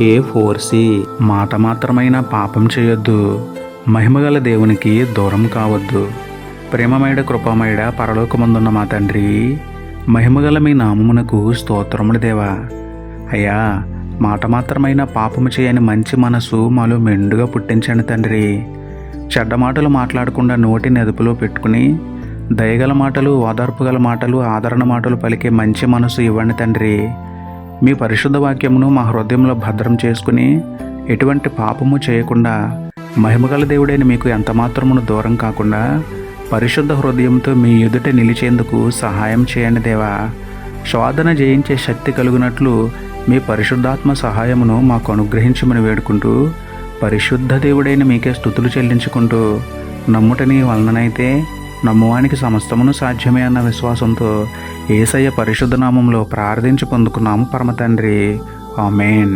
ఏ four C మాట మాత్రమైన పాపం చేయొద్దు. మహిమగల దేవునికి దూరం కావద్దు. ప్రేమమైడ కృపమైడ పరలోకమందున్న మా తండ్రి మహిమగల మీ నామమునకు స్తోత్రములు దేవా. అయ్యా మాట మాత్రమైన పాపము చేయని మంచి మనసు మాలో మెండుగా పుట్టించండి తండ్రి. చెడ్డ మాటలు మాట్లాడకుండా నోటిని అదుపులో పెట్టుకుని దయగల మాటలు ఓదార్పు గల మాటలు ఆదరణ మాటలు పలికే మంచి మనసు ఇవ్వండి తండ్రి. మీ పరిశుద్ధ వాక్యమును మా హృదయంలో భద్రం చేసుకుని ఎటువంటి పాపము చేయకుండా మహిమగల దేవుడైన మీకు ఎంత మాత్రమును దూరం కాకుండా పరిశుద్ధ హృదయంతో మీ ఎదుట నిలిచేందుకు సహాయం చేయండి దేవా. శోధన జయించే శక్తి కలుగునట్లు మీ పరిశుద్ధాత్మ సహాయమును మాకు అనుగ్రహించమని వేడుకుంటూ పరిశుద్ధ దేవుడైన మీకే స్థుతులు చెల్లించుకుంటూ నమ్ముటని వలననైతే నమ్మువానికి సమస్తమును సాధ్యమే అన్న విశ్వాసంతో ఏసయ్య పరిశుద్ధనామంలో ప్రార్థించి పొందుకున్నాము పరమ తండ్రి ఆమెన్.